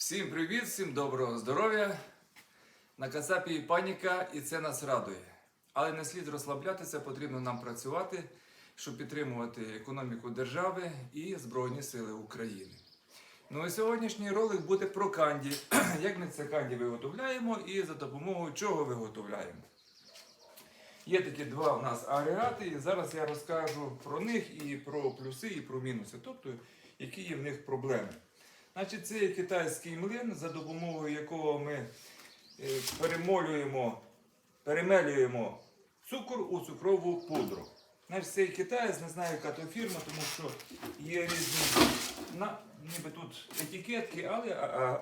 Всім привіт, всім доброго здоров'я. На Кацапі паніка, і це нас радує. Але не слід розслаблятися, потрібно нам працювати, щоб підтримувати економіку держави і Збройні Сили України. Ну і сьогоднішній ролик буде про канді. Як ми це канді виготовляємо і за допомогою чого виготовляємо. Є такі два у нас агрегати, і зараз я розкажу про них і про плюси, і про мінуси, тобто які є в них проблеми. Значить, це китайський млин, за допомогою якого ми е, перемолюємо, перемелюємо цукор у цукрову пудру. Значить, цей китаєць, не знаю, яка то фірма, тому що є різні на, ніби тут етикетки, але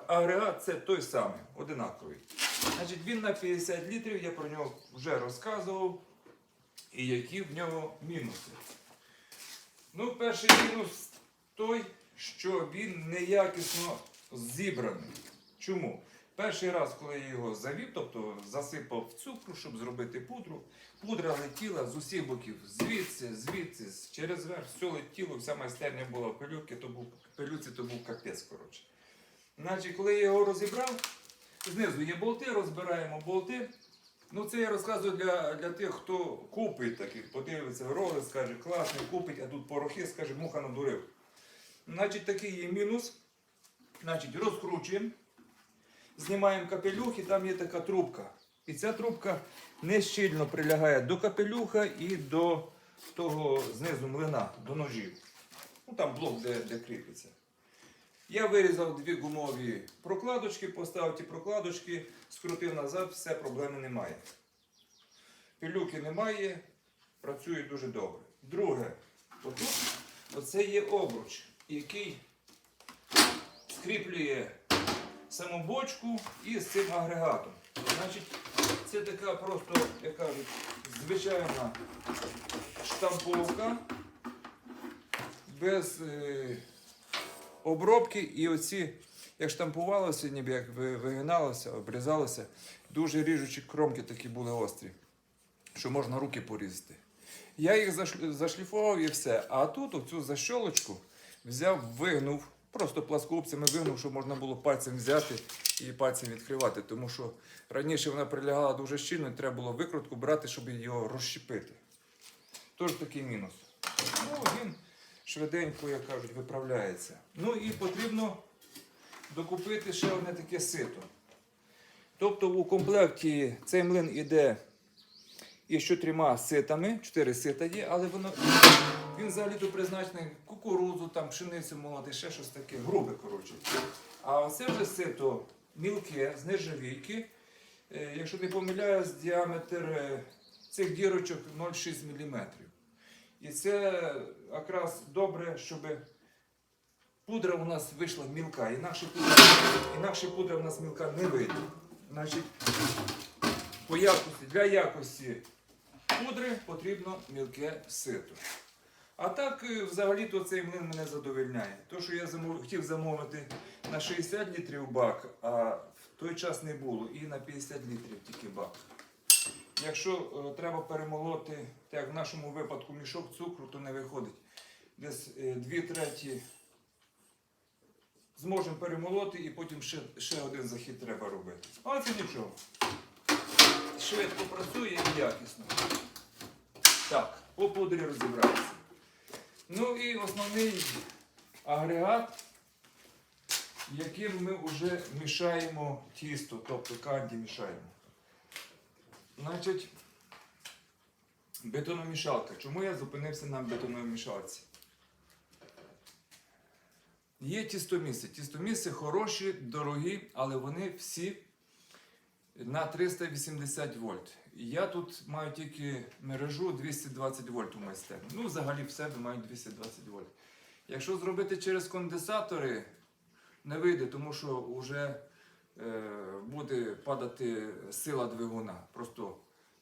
агрегат це той самий, одинаковий. Значить, він на 50 літрів, я про нього вже розказував, і які в нього мінуси. Ну, перший мінус той, що він неякісно зібраний. Чому? Перший раз, коли я його завів, тобто засипав в цукру, щоб зробити пудру, пудра летіла з усіх боків, звідси, звідси, через верх, все летіло, вся майстерня була в пилюці, то був, пилюці, то був капець, коротше. Значить, коли я його розібрав, знизу є болти, розбираємо болти. Ну, це я розказую для, для тих, хто купить таких, подивиться ролик, скаже, класний, купить, а тут порохи, скаже, муха надурив. Значить, такий є мінус. Значить, розкручуємо, знімаємо капелюх і там є така трубка. І ця трубка не щільно прилягає до капелюха і до того знизу млина, до ножів. Ну там блок, де, де кріпиться. Я вирізав дві гумові прокладочки, поставив ті прокладочки, скрутив назад, все, проблеми немає. Пилюки немає, працює дуже добре. Друге, отут оце є обруч, який скріплює саму бочку із цим агрегатом. Значить, це така просто, як кажуть, звичайна штамповка без е, обробки. І оці, як штампувалося, ніби як вигиналося, обрізалося, дуже ріжучі кромки такі були острі, що можна руки порізати. Я їх зашліфував і все. А тут оцю защолочку взяв, вигнув, просто пласкоубцями вигнув, щоб можна було пальцем взяти і пальцем відкривати. Тому що раніше вона прилягала дуже щільно, і треба було викрутку брати, щоб його розщепити. Тож такий мінус. Ну, він швиденько, як кажуть, виправляється. Ну і потрібно докупити ще одне таке сито. Тобто у комплекті цей млин іде із чотирма ситами, чотири сита є, але воно, він взагалі-то призначений кукурудзу, там, пшеницю молоти, ще щось таке, грубе, коротше. А це вже сито мілке, з нержавійки. Е, Якщо не помиляюсь, діаметр е, цих дірочок 0,6 мм. І це якраз добре, щоб пудра у нас вийшла мілка. Інакше пудра, інакше пудра у нас мілка не вийде. Значить, по якості, для якості пудри потрібно мілке сито. А так, е, взагалі-то цей млин мене задовольняє. То, що я замов... хотів замовити на 60 літрів бак, а в той час не було, і на 50 літрів тільки бак. Якщо е, треба перемолоти, так як в нашому випадку мішок цукру, то не виходить. Десь е, 2 треті зможемо перемолоти і потім ще, ще один захід треба робити. Але це нічого. Швидко працює і якісно. Так, по пудрі розібралися. Ну і основний агрегат, яким ми вже мішаємо тісто, тобто канді мішаємо. Значить, бетономішалка. Чому я зупинився на бетономішалці? Є тістоміси. Тістоміси хороші, дорогі, але вони всі на 380 вольт. Я тут маю тільки мережу 220 вольт у майстерні. Ну, взагалі в себе маю 220 вольт. Якщо зробити через конденсатори, не вийде, тому що вже е, буде падати сила двигуна. Просто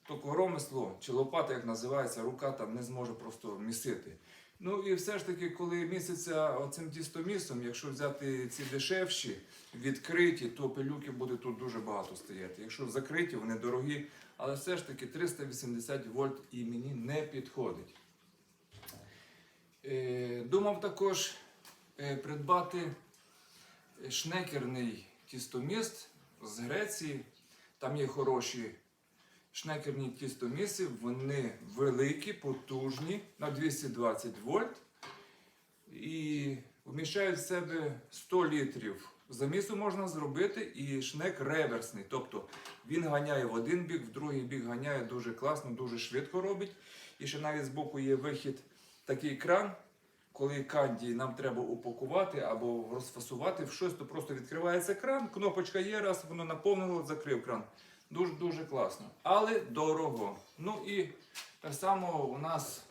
то коромисло чи лопата, як називається, рука там не зможе просто місити. Ну і все ж таки, коли місяця оцим тістомісом, якщо взяти ці дешевші, відкриті, то пилюки буде тут дуже багато стояти. Якщо закриті, вони дорогі, але все ж таки 380 вольт і мені не підходить. Е, думав також е, придбати шнекерний тістоміст з Греції. Там є хороші шнекерні тістоміси, вони великі, потужні на 220 вольт і вміщають в себе 100 літрів. Замісу можна зробити і шнек реверсний. Тобто він ганяє в один бік, в другий бік ганяє дуже класно, дуже швидко робить. І ще навіть збоку є вихід такий кран. Коли канді нам треба упакувати або розфасувати в щось, то просто відкривається кран, кнопочка є, раз воно наповнило, закрив кран. Дуже дуже класно. Але дорого. Ну і так само у нас,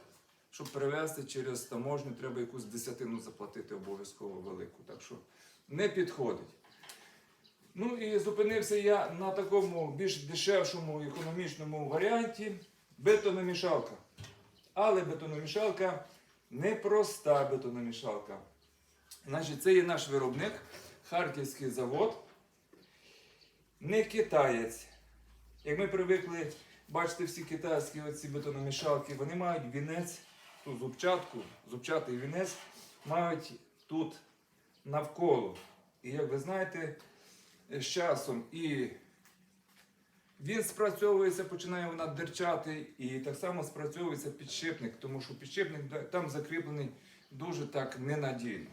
щоб перевезти через таможню, треба якусь десятину заплатити обов'язково велику. Так що не підходить. Ну і зупинився я на такому більш дешевшому економічному варіанті бетономішалка. Але бетономішалка непроста бетономішалка. Значить, це є наш виробник, Харківський завод, не китаєць. Як ми привикли бачити всі китайські оці бетономішалки, вони мають вінець, ту зубчатку, зубчатий вінець мають тут навколо. І як ви знаєте, з часом і він спрацьовується, починає вона дерчати, і так само спрацьовується підшипник, тому що підшипник там закріплений дуже так ненадійно.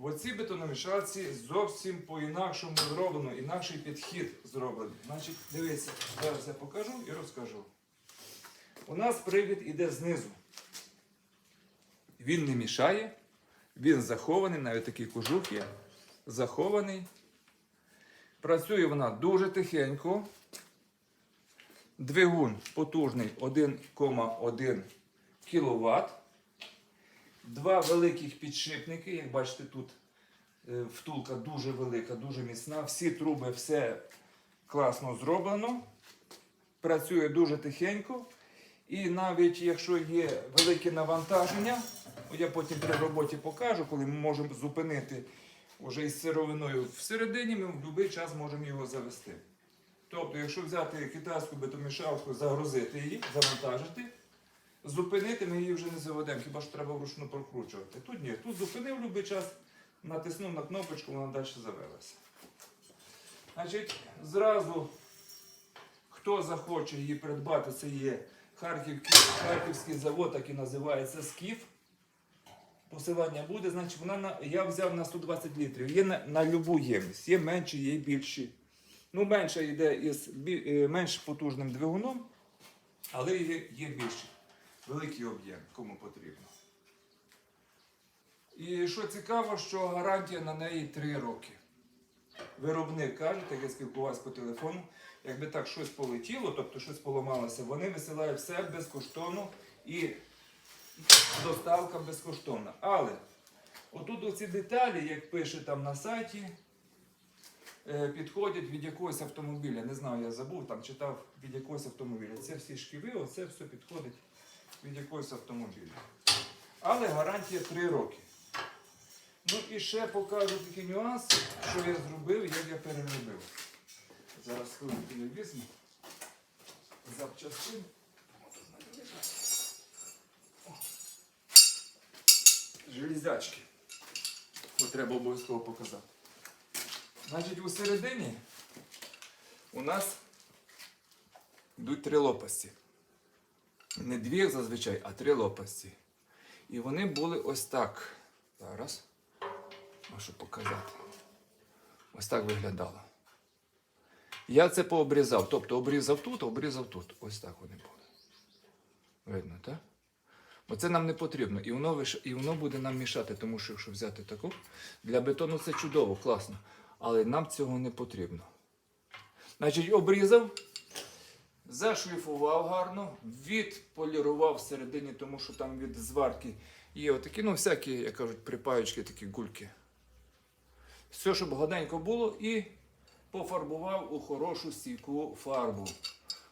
В оцій бетономішалці зовсім по-інакшому зроблено, інакший підхід зроблений. Значить, дивіться, зараз я покажу і розкажу. У нас привід іде знизу. Він не мішає, він захований, навіть такий кожух є, захований. Працює вона дуже тихенько. Двигун потужний 1,1 кВт. Два великих підшипники. Як бачите, тут е, втулка дуже велика, дуже міцна. Всі труби, все класно зроблено. Працює дуже тихенько. І навіть якщо є велике навантаження, я потім при роботі покажу, коли ми можемо зупинити вже із сировиною всередині, ми в будь-який час можемо його завести. Тобто, якщо взяти китайську бетомішалку, загрузити її, завантажити, зупинити ми її вже не заведемо, хіба що треба вручну прокручувати. Тут ні, тут зупинив в будь-який час, натиснув на кнопочку, вона далі завелася. Значить, зразу, хто захоче її придбати, це є Харківський, завод, який називається Скіф. Посилання буде, значить вона на, я взяв на 120 літрів. Є на, на любу ємність, є менші, є більші. Ну, менша йде із е, менш потужним двигуном, але є, є більші. Великий об'єм, кому потрібно. І що цікаво, що гарантія на неї 3 роки. Виробник каже, так я спілкувався по телефону, якби так щось полетіло, тобто щось поламалося, вони висилають все безкоштовно і доставка безкоштовна. Але отут оці деталі, як пише там на сайті, е, підходять від якогось автомобіля. Не знаю, я забув, там читав від якогось автомобіля. Це всі шківи, оце все підходить від якогось автомобіля. Але гарантія 3 роки. Ну і ще покажу такий нюанс, що я зробив, як я переробив. Зараз хвилинку я візьму. Запчастин. В. О. Треба обов'язково показати. Значить, у середині у нас йдуть три лопасті. Не дві, як зазвичай, а три лопасті. І вони були ось так. Зараз. Можу показати. Ось так виглядало. Я це пообрізав. Тобто обрізав тут, обрізав тут. Ось так вони були. Видно, так? Бо це нам не потрібно. І воно, виш- і воно буде нам мішати, тому що якщо взяти таку, для бетону це чудово, класно. Але нам цього не потрібно. Значить, обрізав, зашліфував гарно, відполірував всередині, тому що там від зварки є отакі, ну, всякі, як кажуть, припаючки, такі гульки. Все, щоб гладенько було, і пофарбував у хорошу стійку фарбу.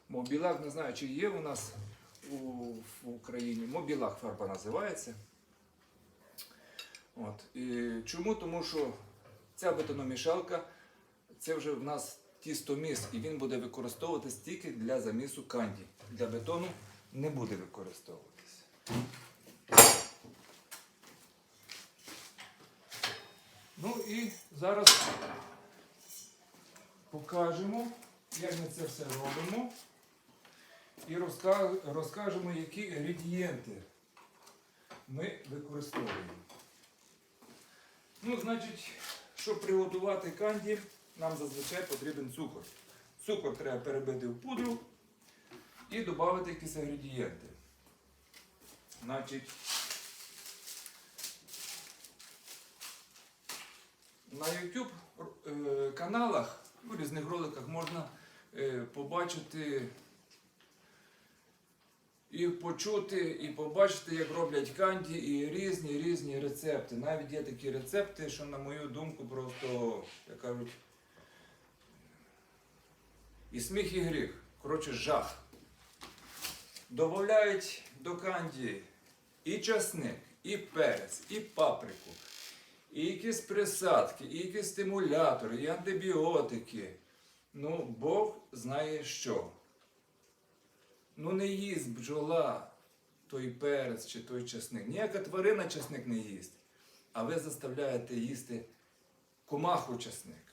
Мобілак, не знаю, чи є у нас у, в Україні. Мобілак фарба називається. От. І чому? Тому що ця бетономішалка це вже в нас тістоміс, і він буде використовуватись тільки для замісу канді. Для бетону не буде використовуватись. Ну і зараз покажемо, як ми це все робимо. І розкажемо, які інгредієнти ми використовуємо. Ну, значить, щоб приготувати канді, нам зазвичай потрібен цукор. Цукор треба перебити в пудру і додати якісь інгредієнти. Значить, на YouTube е, каналах, у різних роликах можна е, побачити і почути, і побачити, як роблять канді, і різні різні рецепти. Навіть є такі рецепти, що, на мою думку, просто, як кажуть, і сміх, і гріх. Коротше, жах. Добавляють до канді і часник, і перець, і паприку, і якісь присадки, і якісь стимулятори, і антибіотики. Ну, Бог знає що. Ну не їсть бджола той перець чи той часник. Ніяка тварина часник не їсть. А ви заставляєте їсти комаху часник.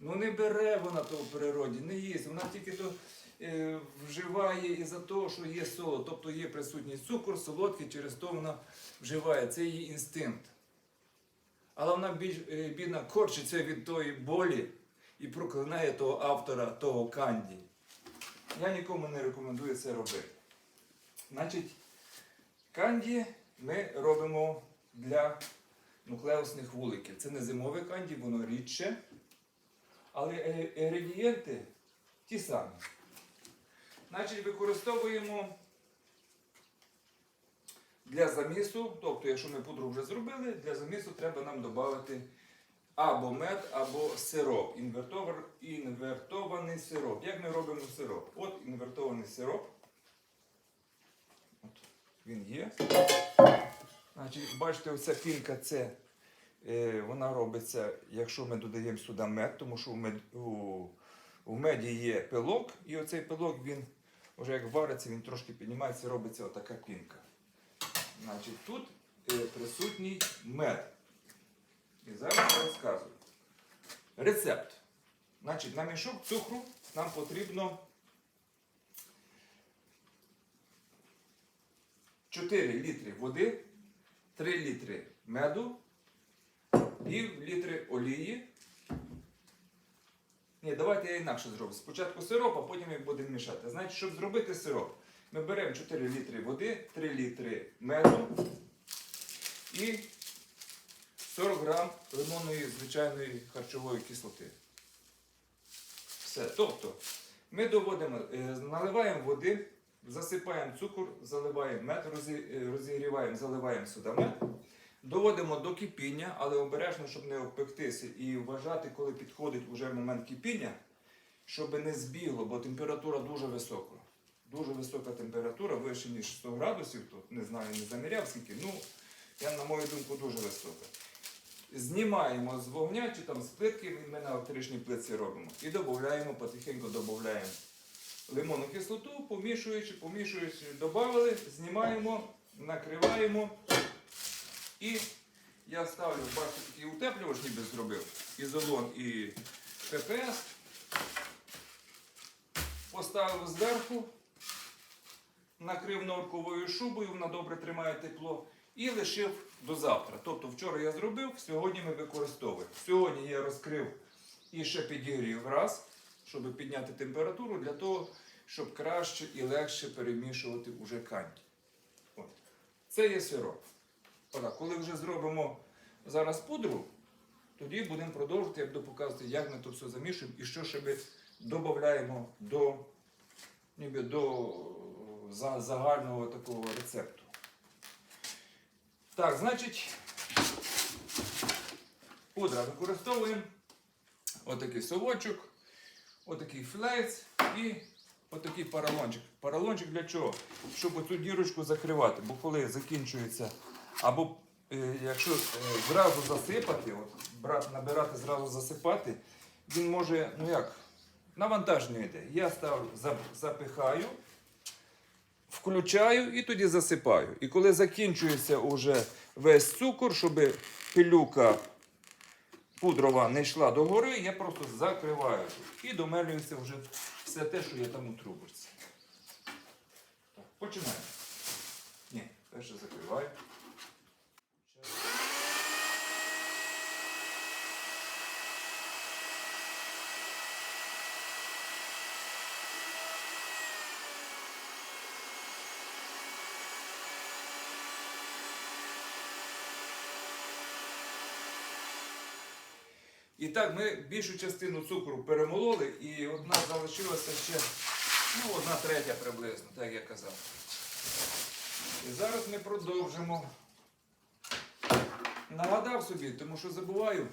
Ну не бере вона того в природі, не їсть. Вона тільки то е, вживає із-за того, що є солод. Тобто є присутній цукор, солодкий, через то вона вживає. Це її інстинкт. Але вона більш, е, бідна корчиться від тої болі і проклинає того автора того канді. Я нікому не рекомендую це робити. Значить, канді ми робимо для нуклеусних вуликів. Це не зимове канді, воно рідше. Але е- інгредієнти ті самі. Значить, використовуємо для замісу, тобто, якщо ми пудру вже зробили, для замісу треба нам додати або мед, або сироп. Інвертований сироп. Як ми робимо сироп? От інвертований сироп. От він є. Значить, бачите, оця пінка це вона робиться, якщо ми додаємо сюди мед, тому що у, мед, у, у меді є пилок, і оцей пилок він вже як вариться, він трошки піднімається, робиться отака пінка. Значить, тут е, присутній мед. І зараз я розказую. Рецепт. Значить, на мішок цукру нам потрібно 4 літри води, 3 літри меду, пів літри олії. Ні, давайте я інакше зроблю. Спочатку сироп, а потім як будемо мішати. Значить, щоб зробити сироп, ми беремо 4 літри води, 3 літри меду і 40 грам лимонної звичайної харчової кислоти. Все. Тобто ми доводимо, е, наливаємо води, засипаємо цукор, заливаємо мед, розігріваємо, заливаємо сюди мед. Доводимо до кипіння, але обережно, щоб не обпектися і вважати, коли підходить уже момент кипіння, щоб не збігло, бо температура дуже висока. Дуже висока температура, вище ніж 100 градусів, тут не знаю, не заміряв скільки. Ну, я, на мою думку, дуже висока. Знімаємо з вогня чи там з плитки, ми на електричній плитці робимо. І додаємо, потихеньку додаємо лимонну кислоту, помішуючи, помішуючи, додали, знімаємо, накриваємо. І я ставлю, бачите, такий утеплювач ніби зробив. Ізолон і ППС. Поставив зверху, накрив норковою шубою, вона добре тримає тепло. І лишив до завтра. Тобто вчора я зробив, сьогодні ми використовуємо. Сьогодні я розкрив і ще підігрів раз, щоб підняти температуру, для того, щоб краще і легше перемішувати уже канді. От. Це є сироп. Отак, коли вже зробимо зараз пудру, тоді будемо продовжувати, я буду показувати, як ми то все замішуємо і що ще ми додаємо до, ніби до за- загального такого рецепту. Так, значить, пудра використовуємо отакий совочок, отакий флець і отакий поролончик. Поролончик для чого? Щоб оцю дірочку закривати, бо коли закінчується, або е, якщо е, зразу засипати, от, брати, набирати, зразу засипати, він може, ну як, навантаження йде. Я ставлю, запихаю, включаю і тоді засипаю. І коли закінчується уже весь цукор, щоб пилюка пудрова не йшла до гори, я просто закриваю. І домелюється вже все те, що є там у трубочці. Так, починаємо. Ні, перше закриваю. І так, ми більшу частину цукру перемололи, і одна залишилася ще, ну, одна третя приблизно, так я казав. І зараз ми продовжимо. Нагадав собі, тому що забуваю.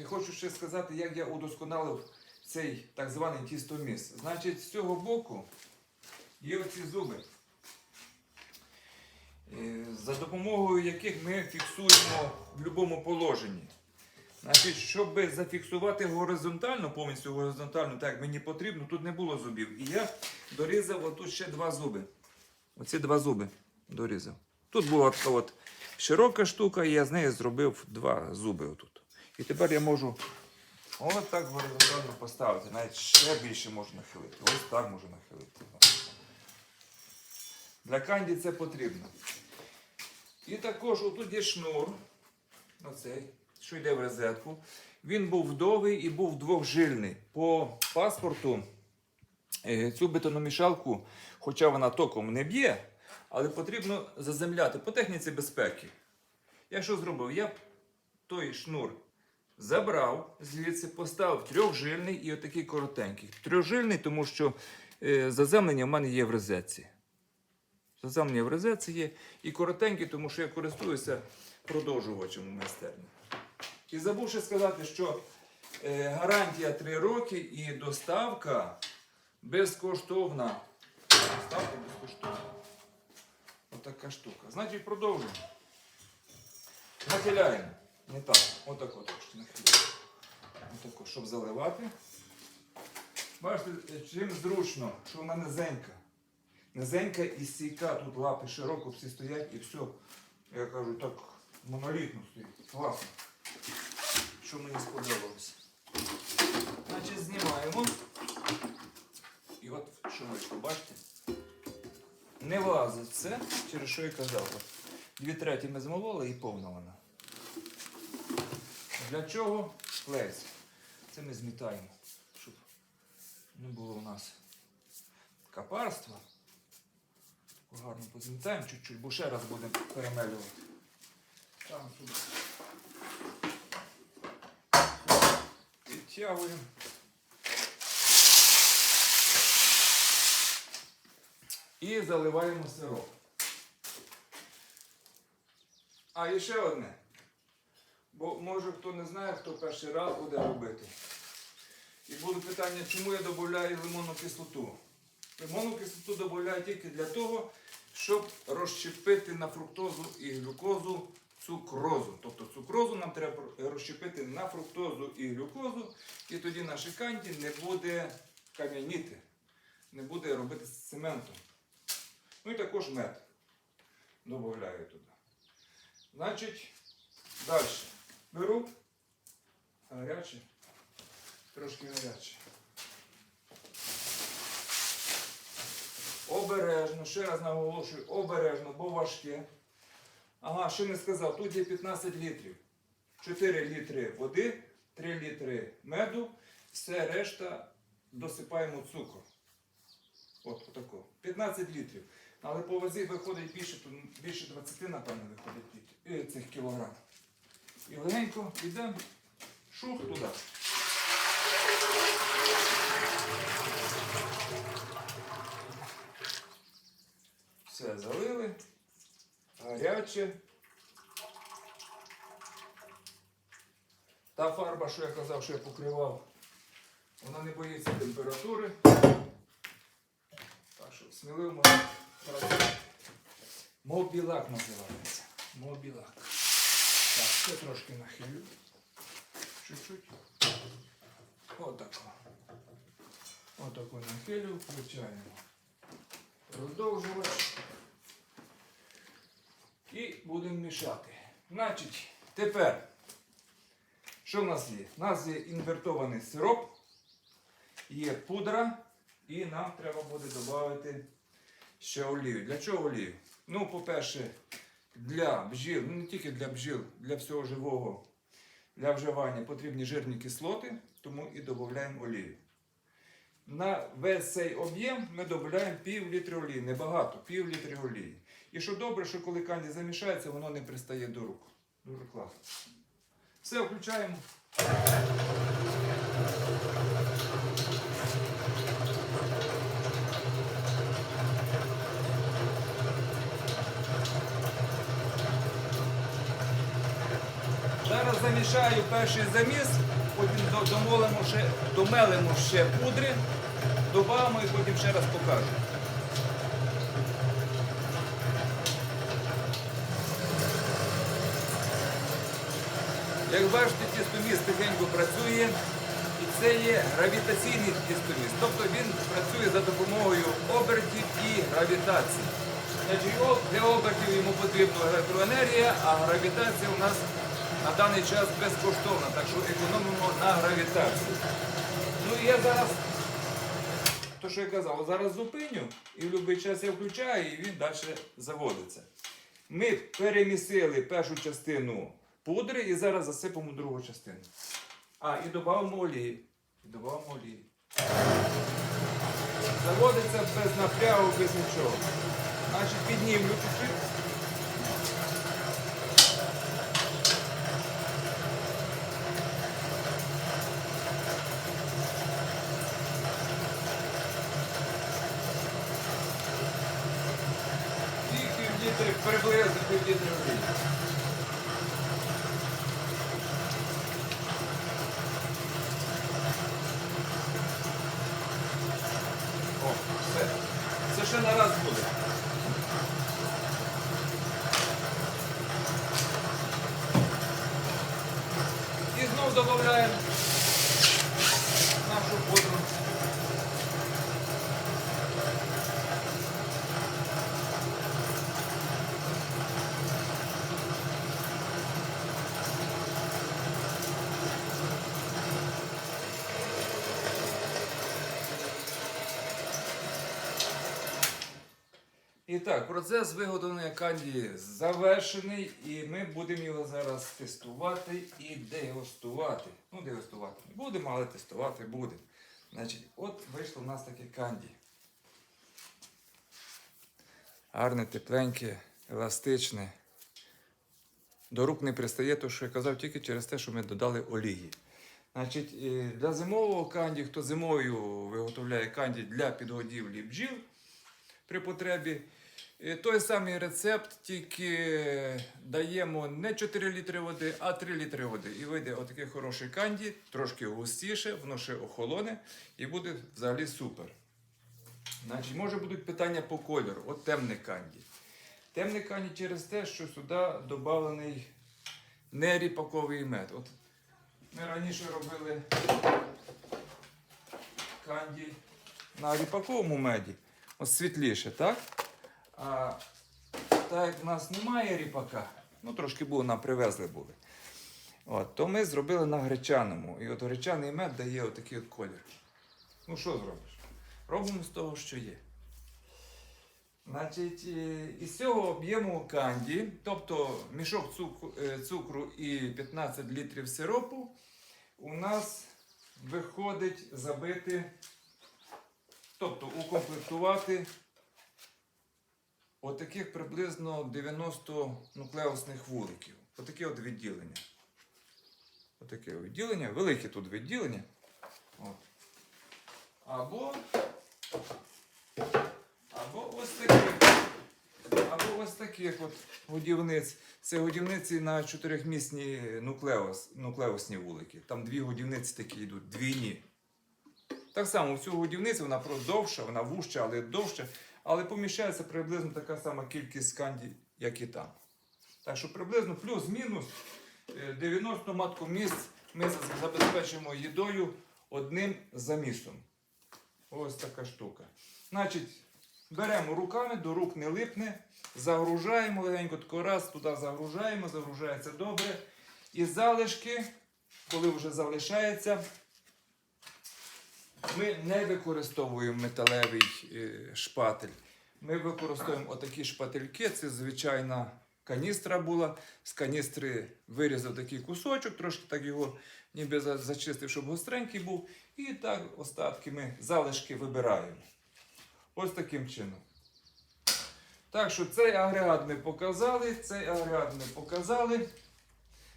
І хочу ще сказати, як я удосконалив цей так званий тістоміс. Значить, з цього боку є оці зуби, е, за допомогою яких ми фіксуємо в будь-якому положенні. Значить, щоб зафіксувати горизонтально, повністю горизонтально, так мені потрібно, тут не було зубів. І я дорізав отут ще два зуби. Оці два зуби дорізав. Тут була така от широка штука, і я з неї зробив два зуби отут. І тепер я можу ось так горизонтально поставити. Навіть ще більше можу нахилити. Ось так можу нахилити. Для канді це потрібно. І також отут є шнур. Оцей, що йде в розетку. Він був довгий і був двохжильний. По паспорту е, цю бетономішалку, хоча вона током не б'є, але потрібно заземляти по техніці безпеки. Я що зробив? Я той шнур забрав звідси, поставив трьохжильний і отакий коротенький. Трьохжильний, тому що е, заземлення в мене є в розетці. Заземлення в розетці є і коротенький, тому що я користуюся продовжувачем у майстерні. І забув ще сказати, що е, гарантія 3 роки і доставка безкоштовна. Доставка безкоштовна. Отака штука. Значить, продовжуємо. Нахиляємо. Не так. Отак от нахиляємо. Отако, щоб заливати. Бачите, чим зручно, що вона низенька. Низенька і стійка, тут лапи широко всі стоять і все. Я кажу, так монолітно стоїть. Класно. Що мені сподобалося. Значить, знімаємо. І от шумочку, бачите? Не влазить це, через що я казав. Дві треті ми змололи і повна вона. Для чого? Клеїться. Це ми змітаємо, щоб не було у нас капарства. Гарно позмітаємо чуть-чуть, бо ще раз будемо перемелювати. Там сюди. Підтягуємо. І заливаємо сироп. А і ще одне. Бо може хто не знає, хто перший раз буде робити. І буде питання, чому я додаю лимонну кислоту. Лимонну кислоту додаю тільки для того, щоб розщепити на фруктозу і глюкозу цукрозу. Тобто цукрозу нам треба розщепити на фруктозу і глюкозу, і тоді наше канді не буде кам'яніти, не буде робити з цементом. Ну і також мед додаю туди. Значить, далі. Беру гаряче, трошки гаряче. Обережно, ще раз наголошую, обережно, бо важке. Ага, ще не сказав, тут є 15 літрів. 4 літри води, 3 літри меду, все решта досипаємо цукор. От отако. 15 літрів. Але по вазі виходить більше, більше 20, напевно, виходить е, цих кілограм. І легенько йдемо шух туди. Все, залили. Гаряче. Та фарба, що я казав, що я покривав, вона не боїться температури. Так що сміливо можна. Мобілак називається. Мобілак. Так, ще трошки нахилю. Чуть-чуть. Отако. Отако нахилю, включаємо. Продовжувач. І будемо мішати. Значить, тепер, Що в нас є? У нас є інвертований сироп, є пудра, і нам треба буде додати ще олію. Для чого олію? Ну, по-перше, для бджіл, ну не тільки для бджіл, для всього живого, для вживання потрібні жирні кислоти, тому і додаємо олію. На весь цей об'єм ми додаємо пів літри олії, небагато, пів літри олії. І що добре, що коли канді замішається, воно не пристає до рук. Дуже класно. Все, включаємо. Зараз замішаю перший заміс, потім домолимо ще, домелимо ще пудри, додамо і потім ще раз покажу. Як бачите, тістоміс тихенько працює, і це є гравітаційний тістоміс. Тобто він працює за допомогою обертів і гравітації. Для обертів йому потрібна електроенергія, а гравітація у нас на даний час безкоштовна, так що економимо на гравітації. Ну і я зараз, то що я казав, зараз зупиню і в будь-який час я включаю і він далі заводиться. Ми перемісили першу частину пудри і зараз засипемо другу частину. А, і додамо олії. І додамо олії. Заводиться без напрягу, без нічого. Значить, піднімлю чуть-чуть. Приблизно півлітри олії. О, все. Це ще на раз буде. І знов додаємо нашу пудру. І так, процес виготовлення канді завершений, і ми будемо його зараз тестувати і дегустувати. Ну, дегустувати не будемо, але тестувати будемо. Значить, от вийшло в нас таке канді. Гарне, тепленьке, еластичне. До рук не пристає, то що я казав, тільки через те, що ми додали олії. Значить, е, для зимового канді, хто зимою виготовляє канді для підгодівлі бджіл, при потребі. Той самий рецепт, тільки даємо не 4 літри води, а 3 літри води. І вийде отаке хороше канді, трошки густіше, воно ще охолоне і буде взагалі супер. Значить, може будуть питання по кольору. От темне канді. Темне канді через те, що сюди доданий не ріпаковий мед. От ми раніше робили канді на ріпаковому меді. От світліше, так? А так як в нас немає ріпака, ну трошки було, нам привезли були. От, то ми зробили на гречаному. І от гречаний мед дає отакий от колір. Ну що зробиш? Робимо з того, що є. Значить, е, із цього об'єму канді, тобто мішок цукру, е, цукру і 15 літрів сиропу, у нас виходить забити, тобто укомплектувати отаких приблизно 90 нуклеусних вуликів. Отаке от відділення. Отаке відділення, велике тут відділення. От. Або, або ось таких. Або ось таких от годівниць. Це годівниці на чотирьохмісні нуклеус, нуклеусні вулики. Там дві годівниці такі йдуть, двійні. Так само, в цю годівницю вона просто довша, вона вужча, але довша. Але поміщається приблизно така сама кількість канді, як і там. Так що приблизно плюс-мінус е, 90 маткомісць ми забезпечимо їдою одним замісом. Ось така штука. Значить, беремо руками, до рук не липне, загружаємо легенько, тако раз туди загружаємо, загружається добре. І залишки коли вже залишається, ми не використовуємо металевий е, шпатель. Ми використовуємо отакі шпательки. Це звичайна каністра була. З каністри вирізав такий кусочок, трошки так його ніби зачистив, щоб гостренький був. І так остатки ми залишки вибираємо. Ось таким чином. Так що цей агрегат ми показали, цей агрегат ми показали.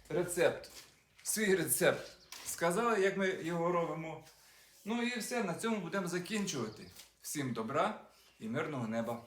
Рецепт. Свій рецепт сказали, як ми його робимо. Ну і все, на цьому будемо закінчувати. Всім добра і мирного неба.